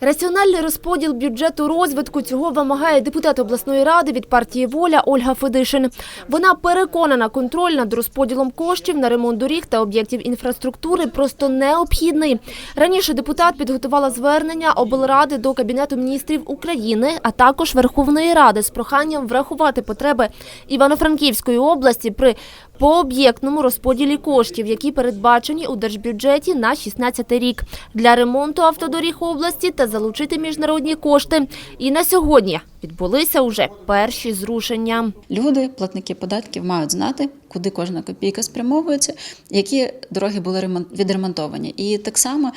Раціональний розподіл бюджету розвитку цього вимагає депутат обласної ради від партії Воля Ольга Федишин. Вона переконана, контроль над розподілом коштів на ремонт доріг та об'єктів інфраструктури просто необхідний. Раніше депутат підготувала звернення облради до Кабінету міністрів України, а також Верховної Ради з проханням врахувати потреби Івано-Франківської області при пооб'єктному розподілі коштів, які передбачені у держбюджеті на 16 рік для ремонту автодоріг області та залучити міжнародні кошти. І на сьогодні відбулися уже перші зрушення. Люди, платники податків, мають знати, куди кожна копійка спрямовується, які дороги були ремон- відремонтовані. І так само.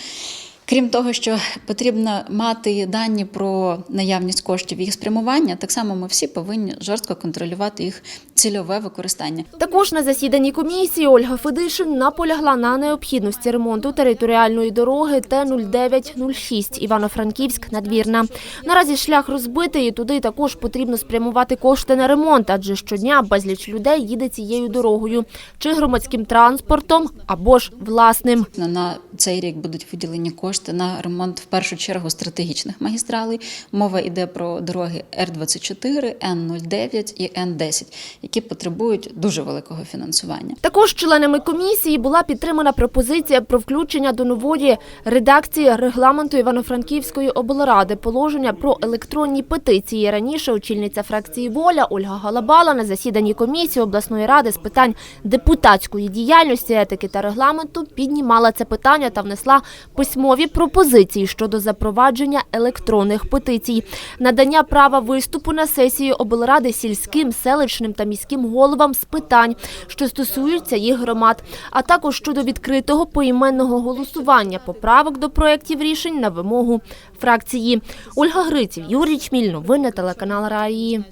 Крім того, що потрібно мати дані про наявність коштів і їх спрямування, так само ми всі повинні жорстко контролювати їх цільове використання. Також на засіданні комісії Ольга Федишин наполягла на необхідності ремонту територіальної дороги Т-0906 Івано-Франківськ надвірна. Наразі шлях розбитий, і туди також потрібно спрямувати кошти на ремонт, адже щодня безліч людей їде цією дорогою, чи громадським транспортом, або ж власним. На- На цей рік будуть виділені кошти на ремонт в першу чергу стратегічних магістралей. Мова йде про дороги Р-24, Н-09 і Н-10, які потребують дуже великого фінансування. Також членами комісії була підтримана пропозиція про включення до нової редакції регламенту Івано-Франківської облради положення про електронні петиції. Раніше очільниця фракції Воля Ольга Галабала на засіданні комісії обласної ради з питань депутатської діяльності, етики та регламенту піднімала це питання та внесла письмові пропозиції щодо запровадження електронних петицій, надання права виступу на сесії облради сільським, селищним та міським головам з питань, що стосуються їх громад, а також щодо відкритого поіменного голосування поправок до проєктів рішень на вимогу фракції. Ольга Гриців, Юрій Чміль, новини телеканал Раї.